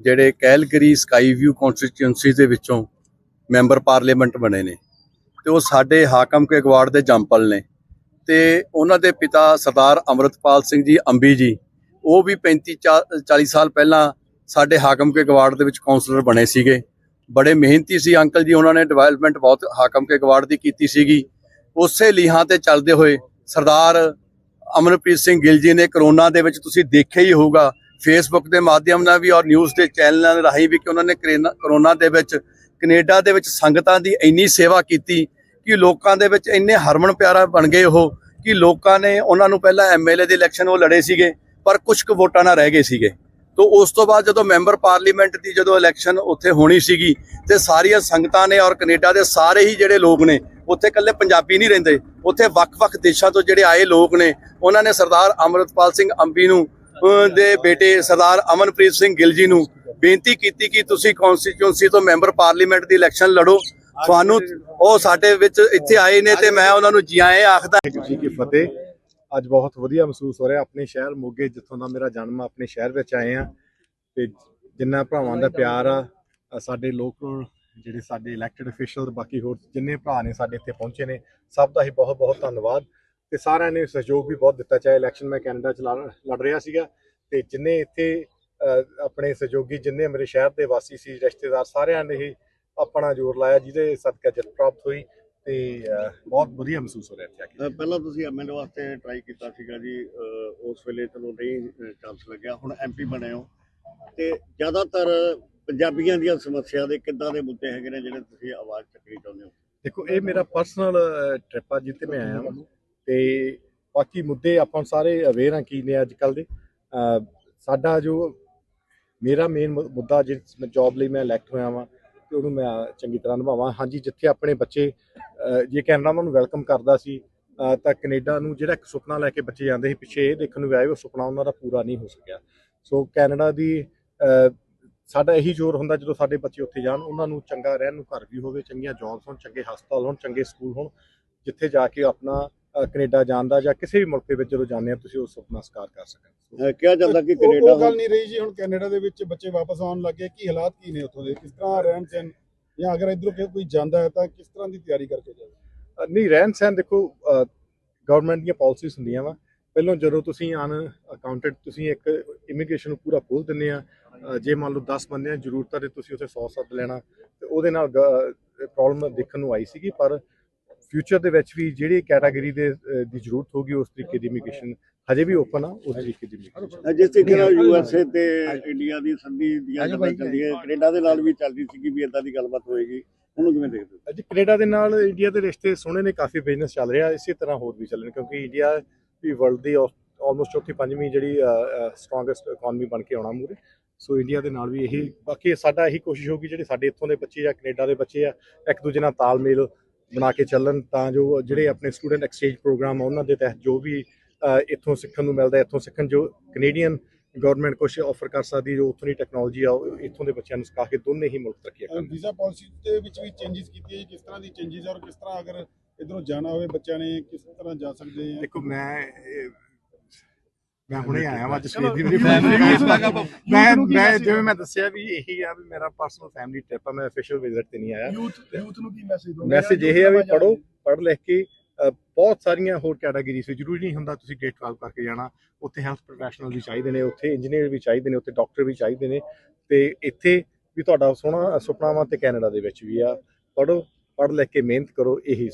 ਜਿਹੜੇ Calgary sky view constituency ਦੇ ਵਿੱਚੋਂ ਮੈਂਬਰ ਪਾਰਲੀਮੈਂਟ ਬਣੇ ਨੇ। ਤੇ ਉਹ ਸਾਡੇ ਹਾਕਮ ਕੇ ਗਵਾੜ ਦੇ ਜੰਪਲ ਨੇ। ਤੇ ਉਹਨਾਂ ਦੇ ਪਿਤਾ ਸਰਦਾਰ ਅਮਰਤਪਾਲ ਸਿੰਘ ਜੀ ਅੰਬੀ ਜੀ, ਉਹ ਵੀ 35 ਚਾ- 40 ਸਾਲ ਪਹਿਲਾਂ ਸਾਡੇ ਹਾਕਮ ਕੇ ਗਵਾੜ ਦੇ ਵਿੱਚ ਕਾਉਂਸਲਰ ਬਣੇ ਸੀਗੇ। ਬੜੇ ਮਿਹਨਤੀ ਸੀ ਅੰਕਲ ਜੀ, ਉਹਨਾਂ ਨੇ ਡਿਵੈਲਪਮੈਂਟ ਬਹੁਤ ਹਾਕਮ ਕੇ ਗਵਾੜ ਦੀ ਕੀਤੀ ਸੀਗੀ। ਉਸੇ ਲੀਹਾਂ ਤੇ ਚੱਲਦੇ ਹੋਏ ਸਰਦਾਰ ਅਮਨਪ੍ਰੀਤ ਸਿੰਘ ਗਿੱਲ ਜੀ ਨੇ ਕਰੋਨਾ ਦੇ ਵਿੱਚ ਤੁਸੀਂ ਦੇਖਿਆ ਹੀ ਹੋਊਗਾ ਫੇਸਬੁੱਕ ਦੇ ਮਾਧਿਅਮ ਨਾਲ ਵੀ ਔਰ ਨਿਊਜ਼ ਦੇ ਚੈਨਲਾਂ ਦੇ ਰਾਹੀਂ ਵੀ ਕਿ ਉਹਨਾਂ ਨੇ ਕਰੇਨਾ- ਕਰੋਨਾ ਦੇ ਵਿੱਚ, ਕੈਨੇਡਾ ਦੇ ਵਿੱਚ ਸੰਗਤਾਂ ਦੀ ਇੰਨੀ ਸੇਵਾ ਕੀਤੀ ਕਿ ਲੋਕਾਂ ਦੇ ਵਿੱਚ ਇੰਨੇ ਹਰਮਨ ਪਿਆਰਾ ਬਣ ਗਏ ਉਹ ਕਿ ਲੋਕਾਂ ਨੇ ਉਹਨਾਂ ਨੂੰ ਪਹਿਲਾਂ ਐਮਐਲਏ ਦੇ ਇਲੈਕਸ਼ਨ ਉਹ ਲੜੇ ਸੀਗੇ, ਪਰ ਕੁਝ ਕੁ ਵੋਟਾਂ ਨਾਲ ਰਹਿ ਗਏ ਸੀਗੇ। ਤੋਂ ਉਸ ਤੋਂ ਬਾਅਦ ਜਦੋਂ ਮੈਂਬਰ ਪਾਰਲੀਮੈਂਟ ਦੀ ਜਦੋਂ ਇਲੈਕਸ਼ਨ ਉੱਥੇ ਹੋਣੀ ਸੀਗੀ ਤੇ ਸਾਰੀਆਂ ਸੰਗਤਾਂ ਨੇ ਔਰ ਕੈਨੇਡਾ ਦੇ ਸਾਰੇ ਹੀ ਜਿਹੜੇ ਲੋਕ ਨੇ, ਉੱਥੇ ਇਕੱਲੇ ਪੰਜਾਬੀ ਨਹੀਂ ਰਹਿੰਦੇ, ਉੱਥੇ ਵੱਖ-ਵੱਖ ਦੇਸ਼ਾਂ ਤੋਂ ਜਿਹੜੇ ਆਏ ਲੋਕ ਨੇ, ਉਹਨਾਂ ਨੇ ਸਰਦਾਰ ਅਮਰਤਪਾਲ ਸਿੰਘ ਅੰਬੀ ਨੂੰ ਦੇ ਬੇਟੇ ਸਰਦਾਰ ਅਮਨਪ੍ਰੀਤ ਸਿੰਘ ਗਿੱਲ ਜੀ ਨੂੰ ਬੇਨਤੀ ਕੀਤੀ ਕਿ ਤੁਸੀਂ ਕਨਸਟੀਚੁਐਂਸੀ ਤੋਂ ਮੈਂਬਰ ਪਾਰਲੀਮੈਂਟ ਦੀ ਇਲੈਕਸ਼ਨ ਲੜੋ। ਤੁਹਾਨੂੰ ਉਹ ਸਾਡੇ ਵਿੱਚ ਇੱਥੇ ਆਏ ਨੇ ਤੇ ਮੈਂ ਉਹਨਾਂ ਨੂੰ ਜੀ ਆਏ ਆਖਦਾ ਜੀ ਕੀ ਫਤਿਹ? ਅੱਜ ਬਹੁਤ ਵਧੀਆ ਮਹਿਸੂਸ ਹੋ ਰਿਹਾ ਆਪਣੇ ਸ਼ਹਿਰ ਮੋਗੇ, ਜਿੱਥੋਂ ਦਾ ਮੇਰਾ ਜਨਮ ਆਪਣੇ ਸ਼ਹਿਰ ਵਿੱਚ ਆਏ ਆ ਤੇ ਜਿੰਨਾ ਭਰਾਵਾਂ ਦਾ ਪਿਆਰ ਆ ਸਾਡੇ ਲੋਕਲ ਜਿਹੜੇ ਸਾਡੇ ਇਲੈਕਟਿਡ ਅਫੀਸ਼ੀਅਲ ਬਾਕੀ ਹੋਰ ਜਿੰਨੇ ਭਰਾ ਨੇ ਸਾਡੇ ਇੱਥੇ ਪਹੁੰਚੇ ਨੇ, ਸਭ ਦਾ ਹੀ ਬਹੁਤ ਬਹੁਤ ਧੰਨਵਾਦ। ਤੇ ਸਾਰਿਆਂ ਨੇ ਸਹਿਯੋਗ ਵੀ ਬਹੁਤ ਦਿੱਤਾ ਚਾਹੇ ਇਲੈਕਸ਼ਨ ਮੈਂ ਕੈਨੇਡਾ ਚ ਲੜ ਰਿਹਾ ਸੀਗਾ ਤੇ ਜਿੰਨੇ ਇੱਥੇ ਆਪਣੇ ਸਹਿਯੋਗੀ ਜਿੰਨੇ ਮੇਰੇ ਸ਼ਹਿਰ ਦੇ ਵਾਸੀ ਸੀ ਰਿਸ਼ਤੇਦਾਰ ਸਾਰਿਆਂ ਨੇ ਹੀ ਆਪਣਾ ਜ਼ੋਰ ਲਾਇਆ ਜਿਹਦੇ ਸਦਕਾ ਜਿੱਤ ਪ੍ਰਾਪਤ ਹੋਈ ਤੇ ਬਹੁਤ ਵਧੀਆ ਮਹਿਸੂਸ ਹੋ ਰਿਹਾ ਇੱਥੇ ਆ ਕੇ। ਪਹਿਲਾਂ ਤੁਸੀਂ ਐਮਐਲਏ ਵਾਸਤੇ ਟਰਾਈ ਕੀਤਾ ਸੀਗਾ ਜੀ ਉਸ ਵੇਲੇ ਚਲੋ ਨਹੀਂ ਚਾਂਸ ਲੱਗਿਆ ਹੁਣ ਐਮਪੀ ਬਣੇ ਹੋ। ਤੇ ਜ਼ਿਆਦਾਤਰ ਪੰਜਾਬੀਆਂ ਦੀਆਂ ਸਮੱਸਿਆ ਦੇ ਕਿੱਦਾਂ ਦੇ ਮੁੱਦੇ ਹੈਗੇ ਨੇ ਜਿਹੜੇ ਤੁਸੀਂ ਆਵਾਜ਼ ਚੱਕਣੀ ਚਾਹੁੰਦੇ ਹੋ? ਦੇਖੋ ਇਹ ਮੇਰਾ ਪਰਸਨਲ ਟ੍ਰਿਪ ਆ ਜਿੱਥੇ ਮੈਂ ਆਇਆ ਹਾਂ ਤੇ ਬਾਕੀ ਮੁੱਦੇ ਆਪਾਂ ਸਾਰੇ ਅਵੇਅਰ ਆ ਕੀ ਨੇ ਅੱਜ ਕੱਲ ਦੇ। ਸਾਡਾ ਜੋ ਮੇਰਾ ਮੇਨ ਮੁੱਦਾ ਜਿਸ ਜੌਬ ਲਈ ਮੈਂ ਇਲੈਕਟ ਹੋਇਆ ਵਾਂ ਤੇ ਉਹਨੂੰ ਮੈਂ ਚੰਗੀ ਤਰ੍ਹਾਂ ਨਿਭਾਵਾਂ। ਹਾਂਜੀ, ਜਿੱਥੇ ਆਪਣੇ ਬੱਚੇ ਜੇ ਕੈਨੇਡਾ ਉਹਨਾਂ ਨੂੰ ਵੈਲਕਮ ਕਰਦਾ ਸੀ ਤਾਂ ਕੈਨੇਡਾ ਨੂੰ ਜਿਹੜਾ ਇੱਕ ਸੁਪਨਾ ਲੈ ਕੇ ਬੱਚੇ ਜਾਂਦੇ ਸੀ ਪਿੱਛੇ, ਇਹ ਦੇਖਣ ਨੂੰ ਆਏ ਉਹ ਸੁਪਨਾ ਉਹਨਾਂ ਦਾ ਪੂਰਾ ਨਹੀਂ ਹੋ ਸਕਿਆ। ਸੋ ਕੈਨੇਡਾ ਦੀ ਸਾਡਾ ਇਹੀ ਜ਼ੋਰ ਹੁੰਦਾ ਜਦੋਂ ਸਾਡੇ ਬੱਚੇ ਉੱਥੇ ਜਾਣ, ਉਹਨਾਂ ਨੂੰ ਚੰਗਾ ਰਹਿਣ ਨੂੰ ਘਰ ਵੀ ਹੋਵੇ, ਚੰਗੀਆਂ ਜੌਬਸ ਹੋਣ, ਚੰਗੇ ਹਸਪਤਾਲ ਹੋਣ, ਚੰਗੇ ਸਕੂਲ ਹੋਣ, ਜਿੱਥੇ ਜਾ ਕੇ ਆਪਣਾ ਕੈਨੇਡਾ ਜਾਣ ਦਾ ਜਾਂ ਕਿਸੇ ਵੀ ਮੁਲਕ ਦੇ ਵਿੱਚ ਜਦੋਂ ਜਾਂਦੇ ਆ ਤੁਸੀਂ ਉਹ ਸੁਪਨਾ ਸਾਕਾਰ ਕਰ ਸਕਣ ਕਿਹਾ ਜਾਂਦਾ ਕਿ ਕੈਨੇਡਾ ਉਹ ਗੱਲ ਨਹੀਂ ਰਹੀ ਜੀ ਹੁਣ ਕੈਨੇਡਾ ਦੇ ਵਿੱਚ ਬੱਚੇ ਵਾਪਸ ਆਉਣ ਲੱਗੇ ਕੀ ਹਾਲਾਤ ਕੀ ਨੇ ਉੱਥੋਂ ਦੇ? ਕਿਸ ਤਰ੍ਹਾਂ ਰਹਿਣ ਸਹਿਣ ਜਾਂ ਅਗਰ ਇਧਰੋਂ ਕੋਈ ਜਾਂਦਾ ਹੈ ਤਾਂ ਕਿਸ ਤਰ੍ਹਾਂ ਦੀ ਤਿਆਰੀ ਕਰਕੇ ਜਾਵੇ? ਨਹੀਂ ਰਹਿਣ ਸਹਿਣ ਦੇਖੋ ਗਵਰਨਮੈਂਟ ਦੀਆਂ ਪਾਲਿਸੀਜ਼ ਹੁੰਦੀਆਂ ਵਾ। ਪਹਿਲਾਂ ਜਦੋਂ ਤੁਸੀਂ ਅਨ ਅਕਾਊਂਟਡ ਤੁਸੀਂ ਇੱਕ ਇਮੀਗ੍ਰੇਸ਼ਨ ਨੂੰ ਪੂਰਾ ਖੋਲ ਦਿੰਦੇ ਆ ਜੇ ਮੰਨ ਲਓ 10 ਬੰਦਿਆਂ ਦੀ ਜ਼ਰੂਰਤ ਆ ਤੇ ਤੁਸੀਂ ਉੱਥੇ 100 ਸੱਦ ਲੈਣਾ ਤੇ ਉਹਦੇ ਨਾਲ ਪ੍ਰੋਬਲਮ ਦੇਖਣ ਨੂੰ ਆਈ ਸੀਗੀ ਪਰ ਫਿਊਚਰ ਦੇ ਵਿੱਚ ਵੀ ਜਿਹੜੀ ਕੈਟਾਗਰੀ ਦੇ ਦੀ ਜ਼ਰੂਰਤ ਹੋਗੀ ਉਸ ਤਰੀਕੇ ਦੀ ਇਮੀਗ੍ਰੇਸ਼ਨ ਹਜੇ ਵੀ ਓਪਨ ਆ ਉਸ ਤਰੀਕੇ ਦੀ। ਅ, ਜਿਸ ਤਰੀਕੇ ਨਾਲ ਯੂਐਸਏ ਤੇ ਇੰਡੀਆ ਦੀ ਸੰਧੀ ਦੀਆਂ ਗੱਲਾਂ ਚੱਲਦੀਆਂ ਕੈਨੇਡਾ ਦੇ ਨਾਲ ਵੀ ਚੱਲਦੀ ਸੀਗੀ ਵੀ ਇਦਾਂ ਦੀ ਗੱਲਬਾਤ ਹੋਏਗੀ ਉਹਨੂੰ ਕਿਵੇਂ ਦੇਖਦੇ ਹੋ ਅੱਜ ਕੈਨੇਡਾ ਦੇ ਨਾਲ ਇੰਡੀਆ ਦੇ ਰਿਸ਼ਤੇ ਸੋਹਣੇ ਨੇ ਕਾਫੀ ਬਿਜ਼ਨਸ ਚੱਲ ਰਿਹਾ ਇਸੇ ਤਰ੍ਹਾਂ ਹੋਰ ਵੀ ਚੱਲਣ ਕਿਉਂਕਿ ਇੰਡੀਆ ਵੀ ਵਰਲਡ ਦੀ ਆਲਮੋਸਟ ਚੌਥੀ ਪੰਜਵੀਂ ਜਿਹੜੀ ਸਟਰੋਂਗੈਸਟ ਇਕਨੋਮੀ ਬਣ ਕੇ ਆਉਣਾ ਮੂਰੇ ਸੋ ਇੰਡੀਆ ਦੇ ਨਾਲ ਵੀ ਇਹੀ ਬਾਕੀ ਸਾਡਾ ਇਹੀ ਕੋਸ਼ਿਸ਼ ਹੋਊਗੀ ਜਿਹੜੇ ਸਾਡੇ ਇੱਥੋਂ ਦੇ ਬੱਚੇ ਜਾਂ ਕੈਨੇਡਾ ਦੇ ਬੱਚੇ ਆ ਇੱਕ ਦੂਜੇ ਨਾਲ ਤਾਲਮੇਲ ਬਣਾ ਕੇ ਚੱਲਣ ਤਾਂ ਜੋ ਜਿਹੜੇ ਆਪਣੇ ਸਟੂਡੈਂਟ ਐਕਸਚੇਂਜ ਪ੍ਰੋਗਰਾਮ ਆ ਉਹਨਾਂ ਦੇ ਤਹਿਤ ਜੋ ਵੀ ਇੱਥੋਂ ਸਿੱਖਣ ਨੂੰ ਮਿਲਦਾ ਇੱਥੋਂ ਸਿੱਖਣ ਜੋ ਕੈਨੇਡੀਅਨ ਗਵਰਨਮੈਂਟ ਕੁਝ ਆਫਰ ਕਰ ਸਕਦੀ ਜੋ ਉੱਥੋਂ ਦੀ ਟੈਕਨੋਲੋਜੀ ਆ ਉਹ ਇੱਥੋਂ ਦੇ ਬੱਚਿਆਂ ਨੂੰ ਸਿਖਾ ਕੇ ਦੋਨੇ ਹੀ ਮੁਲਕ ਤਰੱਕੀ ਕਰਨ ਵੀਜ਼ਾ ਪਾਲਿਸੀ ਦੇ ਵਿੱਚ ਵੀ ਚੇਂਜਸ ਕੀਤੀਆਂ ਜੀ ਕਿਸ ਤਰ੍ਹਾਂ ਦੀ ਚੇਂਜਸ ਔਰ ਕਿਸ ਤਰ੍ਹਾਂ ਅਗਰ ਇਧਰੋਂ ਜਾਣਾ ਹੋਵੇ ਬੱਚਿਆਂ ਨੇ ਕਿਸ ਤਰ੍ਹਾਂ ਜਾ ਸਕਦੇ ਆ? ਦੇਖੋ ਮੈਂ ਮੈਂ ਹੁਣੇ ਆਇਆ ਵਾਂ ਜਸਵੀਰ ਦੀ ਮੇਰੀ ਫੈਮਿਲੀ ਵੀ ਇਸ ਵਾਰ ਮੈਂ ਮੈਂ ਜਿਵੇਂ ਮੈਂ ਦੱਸਿਆ ਵੀ ਇਹੀ ਆ ਵੀ ਮੇਰਾ ਪਰਸਨਲ ਫੈਮਿਲੀ ਟ੍ਰਿਪ ਆ ਮੈਂ ਅਫੀਸ਼ੀਅਲ ਵਿਜ਼ਿਟ ਤੇ ਨਹੀਂ ਆਇਆ। ਯੂਥ ਯੂਥ ਨੂੰ ਕੀ ਮੈਸੇਜ ਦੋ ਮੈਸੇਜ ਇਹ ਆ ਵੀ ਪੜੋ ਪੜ੍ਹ ਲਿਖ ਕੇ ਬਹੁਤ ਸਾਰੀਆਂ ਹੋਰ ਕੈਟਾਗਰੀਜ਼ ਵਿੱਚ ਜ਼ਰੂਰੀ ਨਹੀਂ ਹੁੰਦਾ ਤੁਸੀਂ ਗ੍ਰੇਡ 12 ਕਰਕੇ ਜਾਣਾ। ਉੱਥੇ ਹੈਲਥ ਪ੍ਰੋਫੈਸ਼ਨਲ ਵੀ ਚਾਹੀਦੇ ਨੇ ਉੱਥੇ ਇੰਜੀਨੀਅਰ ਵੀ ਚਾਹੀਦੇ ਨੇ ਉੱਥੇ ਡਾਕਟਰ ਵੀ ਚਾਹੀਦੇ ਨੇ। ਤੇ ਇੱਥੇ ਵੀ ਤੁਹਾਡਾ ਸੋਹਣਾ ਸੁਪਨਾ ਵਾ ਤੇ ਕੈਨੇਡਾ ਦੇ ਵਿੱਚ ਵੀ ਆ। ਪੜੋ ਪੜ੍ਹ ਲਿਖ ਕੇ ਮਿਹਨਤ ਕਰੋ ਇਹੀ